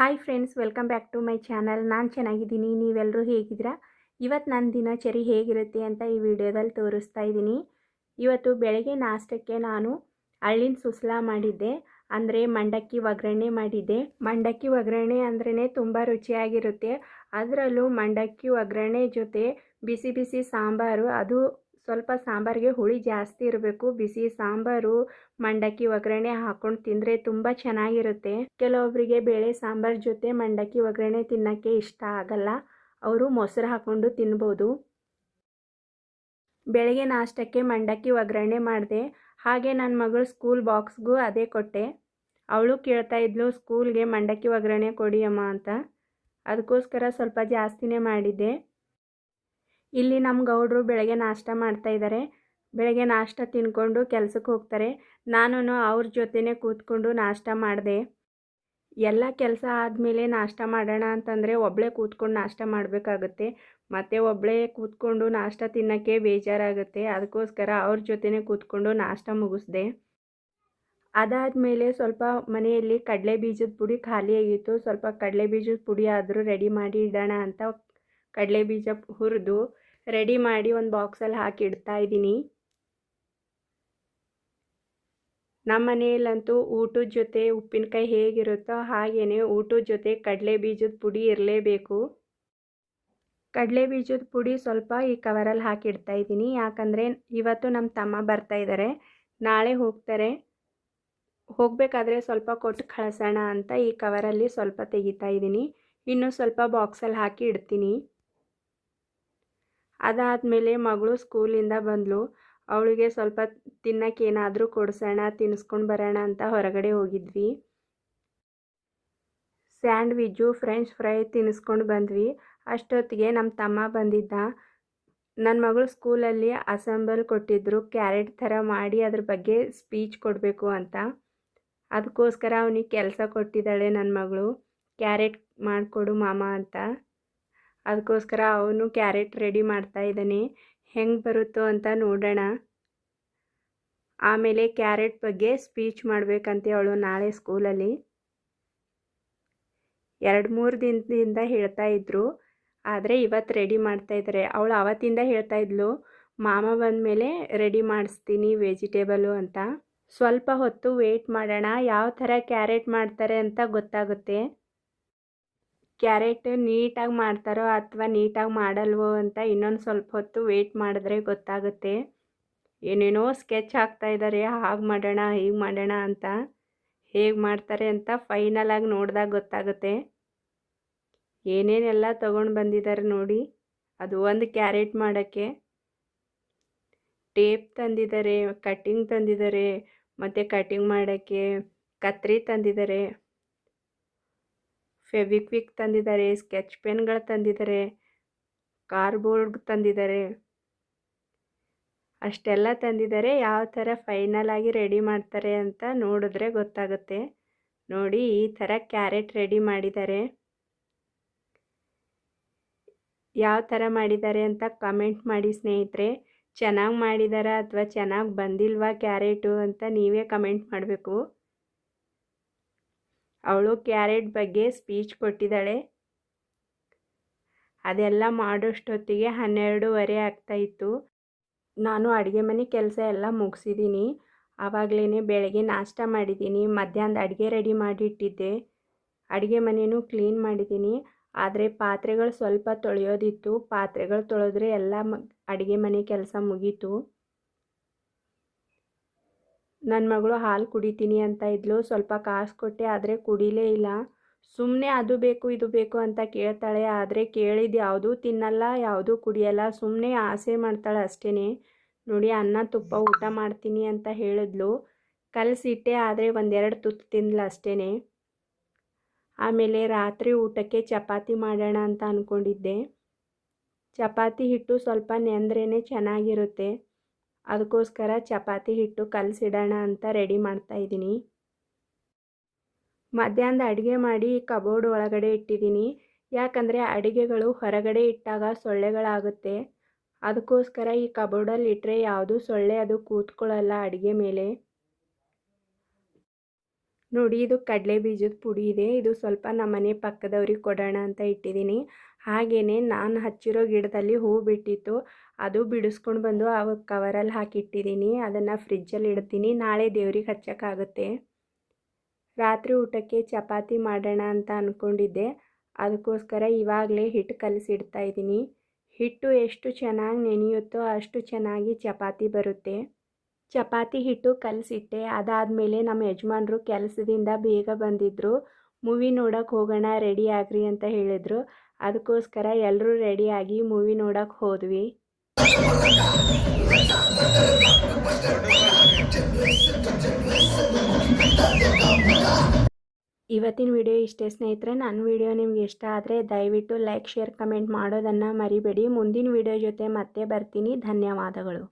Hi friends welcome back to my channel ನಾನು ಚೆನ್ನಾಗಿದ್ದೀನಿ ನೀವೆಲ್ಲರೂ ಹೇಗಿದ್ದೀರಾ? ಇವತ್ತು ನನ್ನ ದಿನಚರಿ ಹೇಗಿರುತ್ತೆ ಅಂತ ಈ ವಿಡಿಯೋದಲ್ಲಿ ತೋರಿಸ್ತಾ ಇದ್ದೀನಿ. ಇವತ್ತು ಬೆಳಗ್ಗೆ ನಾಷ್ಟಕ್ಕೆ ನಾನು ಹಳ್ಳಿನ ಸುಸ್ಲಾ ಮಾಡಿದ್ದೆ, ಅಂದರೆ ಮಂಡಕ್ಕಿ ಒಗ್ಗರಣೆ ಮಾಡಿದ್ದೆ. ಮಂಡಕ್ಕಿ ಒಗ್ಗರಣೆ ಅಂದ್ರೇ ತುಂಬ ರುಚಿಯಾಗಿರುತ್ತೆ. ಅದರಲ್ಲೂ ಮಂಡಕ್ಕಿ ಒಗ್ಗರಣೆ ಜೊತೆ ಬಿಸಿ ಬಿಸಿ ಸಾಂಬಾರು, ಅದು ಸ್ವಲ್ಪ ಸಾಂಬಾರಿಗೆ ಹುಳಿ ಜಾಸ್ತಿ ಇರಬೇಕು. ಬಿಸಿ ಸಾಂಬಾರು, ಮಂಡಕ್ಕಿ ಒಗ್ಗರಣೆ ಹಾಕೊಂಡು ತಿಂದರೆ ತುಂಬ ಚೆನ್ನಾಗಿರುತ್ತೆ. ಕೆಲವೊಬ್ಬರಿಗೆ ಬೇಳೆ ಸಾಂಬಾರ್ ಜೊತೆ ಮಂಡಕ್ಕಿ ಒಗ್ಗರಣೆ ತಿನ್ನೋಕ್ಕೆ ಇಷ್ಟ ಆಗಲ್ಲ. ಅವರು ಮೊಸರು ಹಾಕ್ಕೊಂಡು ತಿನ್ಬೋದು. ಬೆಳಗ್ಗೆ ನಾಷ್ಟಕ್ಕೆ ಮಂಡಕ್ಕಿ ಒಗ್ಗರಣೆ ಮಾಡಿದೆ. ಹಾಗೆ ನನ್ನ ಮಗಳು ಸ್ಕೂಲ್ ಬಾಕ್ಸ್ಗೂ ಅದೇ ಕೊಟ್ಟೆ. ಅವಳು ಕೇಳ್ತಾ ಇದ್ಲು, ಸ್ಕೂಲ್ಗೆ ಮಂಡಕ್ಕಿ ಒಗ್ಗರಣೆ ಕೊಡಿ ಅಮ್ಮ ಅಂತ. ಅದಕ್ಕೋಸ್ಕರ ಸ್ವಲ್ಪ ಜಾಸ್ತಿನೇ ಮಾಡಿದ್ದೆ. ಇಲ್ಲಿ ನಮ್ಮ ಗೌಡರು ಬೆಳಗ್ಗೆ ನಾಷ್ಟ ಮಾಡ್ತಾ ಇದ್ದಾರೆ ಬೆಳಗ್ಗೆ ನಾಷ್ಟ ತಿನ್ಕೊಂಡು ಕೆಲಸಕ್ಕೆ ಹೋಗ್ತಾರೆ. ನಾನು ಅವ್ರ ಜೊತೆನೇ ಕೂತ್ಕೊಂಡು ನಾಷ್ಟ ಮಾಡಿದೆ. ಎಲ್ಲ ಕೆಲಸ ಆದಮೇಲೆ ನಾಷ್ಟ ಮಾಡೋಣ ಅಂತಂದರೆ ಒಬ್ಬಳೇ ಕೂತ್ಕೊಂಡು ನಾಷ್ಟ ಮಾಡಬೇಕಾಗುತ್ತೆ. ಮತ್ತು ಒಬ್ಬಳೇ ಕೂತ್ಕೊಂಡು ನಾಷ್ಟ ತಿನ್ನೋಕ್ಕೆ ಬೇಜಾರಾಗುತ್ತೆ. ಅದಕ್ಕೋಸ್ಕರ ಅವ್ರ ಜೊತೆನೇ ಕೂತ್ಕೊಂಡು ನಾಷ್ಟ ಮುಗಿಸ್ದೆ. ಅದಾದಮೇಲೆ ಸ್ವಲ್ಪ ಮನೆಯಲ್ಲಿ ಕಡಲೆ ಬೀಜದ ಪುಡಿ ಖಾಲಿಯಾಗಿತ್ತು ಸ್ವಲ್ಪ ಕಡಲೆ ಬೀಜದ ಪುಡಿ ಆದರೂ ರೆಡಿ ಮಾಡಿ ಇಡೋಣ ಅಂತ ಕಡಲೆ ಬೀಜ ಹುರಿದು ರೆಡಿ ಮಾಡಿ ಒಂದು ಬಾಕ್ಸಲ್ಲಿ ಹಾಕಿ ಇಡ್ತಾ ಇದ್ದೀನಿ. ನಮ್ಮ ಮನೆಯಲ್ಲಂತೂ ಊಟದ ಜೊತೆ ಉಪ್ಪಿನಕಾಯಿ ಹೇಗಿರುತ್ತೋ ಹಾಗೇ ಊಟದ ಜೊತೆ ಕಡಲೆ ಬೀಜದ ಪುಡಿ ಇರಲೇಬೇಕು. ಕಡಲೆ ಬೀಜದ ಪುಡಿ ಸ್ವಲ್ಪ ಈ ಕವರಲ್ಲಿ ಹಾಕಿಡ್ತಾ ಇದ್ದೀನಿ. ಯಾಕಂದರೆ ಇವತ್ತು ನಮ್ಮ ತಮ್ಮ ಬರ್ತಾ ಇದ್ದಾರೆ ನಾಳೆ ಹೋಗ್ತಾರೆ. ಹೋಗಬೇಕಾದ್ರೆ ಸ್ವಲ್ಪ ಕೊಟ್ಟು ಕಳಿಸೋಣ ಅಂತ ಈ ಕವರಲ್ಲಿ ಸ್ವಲ್ಪ ತೆಗಿತಾ ಇದ್ದೀನಿ. ಇನ್ನು ಸ್ವಲ್ಪ ಬಾಕ್ಸಲ್ಲಿ ಹಾಕಿ ಇಡ್ತೀನಿ. ಅದಾದಮೇಲೆ ಮಗಳು ಸ್ಕೂಲಿಂದ ಬಂದಳು ಅವಳಿಗೆ ಸ್ವಲ್ಪ ತಿನ್ನಕ್ಕೆ ಏನಾದರೂ ಕೊಡಿಸೋಣ ತಿನ್ನಿಸ್ಕೊಂಡು ಬರೋಣ ಅಂತ ಹೊರಗಡೆ ಹೋಗಿದ್ವಿ. ಸ್ಯಾಂಡ್ವಿಜ್ಜು, ಫ್ರೆಂಚ್ ಫ್ರೈ ತಿನ್ನಿಸ್ಕೊಂಡು ಬಂದ್ವಿ. ಅಷ್ಟೊತ್ತಿಗೆ ನಮ್ಮ ತಮ್ಮ ಬಂದಿದ್ದ. ನನ್ನ ಮಗಳು ಸ್ಕೂಲಲ್ಲಿ ಅಸೆಂಬಲ್ ಕೊಟ್ಟಿದ್ದರು ಕ್ಯಾರೆಟ್ ಥರ ಮಾಡಿ ಅದ್ರ ಬಗ್ಗೆ ಸ್ಪೀಚ್ ಕೊಡಬೇಕು ಅಂತ. ಅದಕ್ಕೋಸ್ಕರ ಅವನಿಗೆ ಕೆಲಸ ಕೊಟ್ಟಿದ್ದಾಳೆ ನನ್ನ ಮಗಳು. ಕ್ಯಾರೆಟ್ ಮಾಡಿಕೊಡು ಮಾಮ ಅಂತ. ಅದಕ್ಕೋಸ್ಕರ ಅವನು ಕ್ಯಾರೆಟ್ ರೆಡಿ ಮಾಡ್ತಾ ಇದ್ದಾನೆ. ಹೆಂಗೆ ಬರುತ್ತೋ ಅಂತ ನೋಡೋಣ. ಆಮೇಲೆ ಕ್ಯಾರೆಟ್ ಬಗ್ಗೆ ಸ್ಪೀಚ್ ಮಾಡಬೇಕಂತೆ ಅವಳು ನಾಳೆ ಸ್ಕೂಲಲ್ಲಿ. ಎರಡು ಮೂರು ದಿನದಿಂದ ಹೇಳ್ತಾ ಇದ್ರು. ಆದರೆ ಇವತ್ತು ರೆಡಿ ಮಾಡ್ತಾ ಇದ್ದಾರೆ. ಅವಳು ಅವತ್ತಿಂದ ಹೇಳ್ತಾ ಇದ್ಲು, ಮಾಮ ಬಂದಮೇಲೆ ರೆಡಿ ಮಾಡಿಸ್ತೀನಿ ವೆಜಿಟೇಬಲು ಅಂತ. ಸ್ವಲ್ಪ ಹೊತ್ತು ವೇಟ್ ಮಾಡೋಣ. ಯಾವ ಥರ ಕ್ಯಾರೆಟ್ ಮಾಡ್ತಾರೆ ಅಂತ ಗೊತ್ತಾಗುತ್ತೆ. ಕ್ಯಾರೆಟ್ ನೀಟಾಗಿ ಮಾಡ್ತಾರೋ ಅಥವಾ ನೀಟಾಗಿ ಮಾಡಲ್ವೋ ಅಂತ ಇನ್ನೊಂದು ಸ್ವಲ್ಪ ಹೊತ್ತು ವೇಟ್ ಮಾಡಿದ್ರೆ ಗೊತ್ತಾಗುತ್ತೆ. ಏನೇನೋ ಸ್ಕೆಚ್ ಹಾಕ್ತಾ ಇದ್ದಾರೆ ಹಾಗೆ ಮಾಡೋಣ, ಹೀಗೆ ಮಾಡೋಣ ಅಂತ. ಹೇಗೆ ಮಾಡ್ತಾರೆ ಅಂತ ಫೈನಲಾಗಿ ನೋಡಿದಾಗ ಗೊತ್ತಾಗುತ್ತೆ. ಏನೇನೆಲ್ಲ ತೊಗೊಂಡು ಬಂದಿದ್ದಾರೆ ನೋಡಿ. ಅದು ಒಂದು ಕ್ಯಾರೆಟ್ ಮಾಡೋಕ್ಕೆ. ಟೇಪ್ ತಂದಿದ್ದಾರೆ ಕಟ್ಟಿಂಗ್ ತಂದಿದ್ದಾರೆ ಮತ್ತು ಕಟ್ಟಿಂಗ್ ಮಾಡೋಕ್ಕೆ ಕತ್ರಿ ತಂದಿದ್ದಾರೆ ಫೆವಿಕ್ವಿಕ್ ತಂದಿದ್ದಾರೆ, ಸ್ಕೆಚ್ ಪೆನ್ಗಳು ತಂದಿದ್ದಾರೆ ಕಾರ್ಬೋರ್ಡ್ ತಂದಿದ್ದಾರೆ. ಅಷ್ಟೆಲ್ಲ ತಂದಿದ್ದಾರೆ, ಯಾವ ಥರ ಫೈನಲ್ ಆಗಿ ರೆಡಿ ಮಾಡ್ತಾರೆ ಅಂತ ನೋಡಿದ್ರೆ ಗೊತ್ತಾಗುತ್ತೆ. ನೋಡಿ, ಈ ಥರ ಕ್ಯಾರೆಟ್ ರೆಡಿ ಮಾಡಿದ್ದಾರೆ. ಯಾವ ಥರ ಮಾಡಿದ್ದಾರೆ ಅಂತ ಕಮೆಂಟ್ ಮಾಡಿ ಸ್ನೇಹಿತರೆ. ಚೆನ್ನಾಗಿ ಮಾಡಿದಾರಾ ಅಥವಾ ಚೆನ್ನಾಗಿ ಬಂದಿಲ್ವಾ ಕ್ಯಾರೆಟು ಅಂತ ನೀವೇ ಕಮೆಂಟ್ ಮಾಡಬೇಕು. ಅವಳು ಕ್ಯಾರೆಟ್ ಬಗ್ಗೆ ಸ್ಪೀಚ್ ಕೊಟ್ಟಿದ್ದಾಳೆ. ಅದೆಲ್ಲ ಮಾಡೋಷ್ಟೊತ್ತಿಗೆ ಹನ್ನೆರಡೂವರೆ ಆಗ್ತಾಯಿತ್ತು ನಾನು ಅಡುಗೆ ಮನೆ ಕೆಲಸ ಎಲ್ಲ ಮುಗಿಸಿದ್ದೀನಿ. ಆವಾಗಲೇ ಬೆಳಗ್ಗೆ ನಾಷ್ಟ ಮಾಡಿದ್ದೀನಿ. ಮಧ್ಯಾಹ್ನದ ಅಡುಗೆ ರೆಡಿ ಮಾಡಿಟ್ಟಿದ್ದೆ. ಅಡುಗೆ ಮನೆಯೂ ಕ್ಲೀನ್ ಮಾಡಿದ್ದೀನಿ. ಆದರೆ ಪಾತ್ರೆಗಳು ಸ್ವಲ್ಪ ತೊಳೆಯೋದಿತ್ತು. ಪಾತ್ರೆಗಳು ತೊಳೆದ್ರೆ ಎಲ್ಲ ಮ, ಅಡುಗೆ ಮನೆ ಕೆಲಸ ಮುಗೀತು. ನನ್ನ ಮಗಳು ಹಾಲು ಕುಡಿತೀನಿ ಅಂತ ಇದ್ಲು, ಸ್ವಲ್ಪ ಕಾಸು ಕೊಟ್ಟೆ, ಆದರೆ ಕುಡಿಲೇ ಇಲ್ಲ. ಸುಮ್ಮನೆ ಅದು ಬೇಕು, ಇದು ಬೇಕು ಅಂತ ಕೇಳ್ತಾಳೆ, ಆದರೆ ಕೇಳಿದ್ದು ಯಾವುದೂ ತಿನ್ನಲ್ಲ, ಯಾವುದೂ ಕುಡಿಯಲ್ಲ ಸುಮ್ಮನೆ ಆಸೆ ಮಾಡ್ತಾಳೆ ಅಷ್ಟೇ ನೋಡಿ, ಅನ್ನ, ತುಪ್ಪ, ಊಟ ಮಾಡ್ತೀನಿ ಅಂತ ಹೇಳಿದ್ಲು. ಕಲಸಿಟ್ಟೆ ಆದರೆ ಒಂದೆರಡು ತುತ್ತು ತಿಂದ್ಲು ಅಷ್ಟೇ ಆಮೇಲೆ ರಾತ್ರಿ ಊಟಕ್ಕೆ ಚಪಾತಿ ಮಾಡೋಣ ಅಂತ ಅಂದ್ಕೊಂಡಿದ್ದೆ ಚಪಾತಿ ಹಿಟ್ಟು ಸ್ವಲ್ಪ ನೆಂದ್ರೇ ಚೆನ್ನಾಗಿರುತ್ತೆ. ಅದಕ್ಕೋಸ್ಕರ ಚಪಾತಿ ಹಿಟ್ಟು ಕಲಸಿಡೋಣ ಅಂತ ರೆಡಿ ಮಾಡ್ತಾ ಇದ್ದೀನಿ. ಮಧ್ಯಾಹ್ನದ ಅಡುಗೆ ಮಾಡಿ ಕಬೋರ್ಡ್ ಒಳಗಡೆ ಇಟ್ಟಿದ್ದೀನಿ. ಯಾಕಂದರೆ ಅಡುಗೆಗಳು ಹೊರಗಡೆ ಇಟ್ಟಾಗ ಸೊಳ್ಳೆಗಳಾಗುತ್ತೆ. ಅದಕ್ಕೋಸ್ಕರ ಈ ಕಬೋರ್ಡಲ್ಲಿ ಇಟ್ಟರೆ ಯಾವುದೂ ಸೊಳ್ಳೆ ಅದು ಕೂತ್ಕೊಳ್ಳಲ್ಲ ಅಡುಗೆ ಮೇಲೆ. ನೋಡಿ, ಇದು ಕಡಲೆ ಬೀಜದ ಪುಡಿ ಇದೆ. ಇದು ಸ್ವಲ್ಪ ನಮ್ಮ ಮನೆ ಪಕ್ಕದವ್ರಿಗೆ ಕೊಡೋಣ ಅಂತ ಇಟ್ಟಿದ್ದೀನಿ. ಹಾಗೇ ನಾನು ಹಚ್ಚಿರೋ ಗಿಡದಲ್ಲಿ ಹೂ ಬಿಟ್ಟಿತ್ತು. ಅದು ಬಿಡಿಸ್ಕೊಂಡು ಬಂದು ಆ ಕವರಲ್ಲಿ ಹಾಕಿಟ್ಟಿದ್ದೀನಿ. ಅದನ್ನು ಫ್ರಿಜ್ಜಲ್ಲಿ ಇಡ್ತೀನಿ. ನಾಳೆ ದೇವ್ರಿಗೆ ಹಚ್ಚೋಕ್ಕಾಗುತ್ತೆ. ರಾತ್ರಿ ಊಟಕ್ಕೆ ಚಪಾತಿ ಮಾಡೋಣ ಅಂತ ಅಂದ್ಕೊಂಡಿದ್ದೆ ಅದಕ್ಕೋಸ್ಕರ ಇವಾಗಲೇ ಹಿಟ್ಟು ಕಲಸಿಡ್ತಾ ಇದ್ದೀನಿ. ಹಿಟ್ಟು ಎಷ್ಟು ಚೆನ್ನಾಗಿ ನೆನೆಯುತ್ತೋ ಅಷ್ಟು ಚೆನ್ನಾಗಿ ಚಪಾತಿ ಬರುತ್ತೆ. ಚಪಾತಿ ಹಿಟ್ಟು ಕಲಸಿಟ್ಟೆ. ಅದಾದಮೇಲೆ ನಮ್ಮ ಯಜಮಾನ್ರು ಕೆಲಸದಿಂದ ಬೇಗ ಬಂದಿದ್ದರು ಮೂವಿ ನೋಡೋಕೆ ಹೋಗೋಣ, ರೆಡಿ ಆಗ್ರಿ ಅಂತ ಹೇಳಿದರು. ಅದಕ್ಕೋಸ್ಕರ ಎಲ್ಲರೂ ರೆಡಿಯಾಗಿ ಮೂವಿ ನೋಡೋಕೆ ಹೋದ್ವಿ. ಇವತ್ತಿನ ವಿಡಿಯೋ ಇಷ್ಟೇ ಸ್ನೇಹಿತರೆ. ನನ್ನ ವಿಡಿಯೋ ನಿಮ್ಗೆ ಇಷ್ಟ ಆದರೆ ದಯವಿಟ್ಟು ಲೈಕ್, ಶೇರ್, ಕಮೆಂಟ್ ಮಾಡೋದನ್ನು ಮರಿಬೇಡಿ. ಮುಂದಿನ ವಿಡಿಯೋ ಜೊತೆ ಮತ್ತೆ ಬರ್ತೀನಿ. ಧನ್ಯವಾದಗಳು.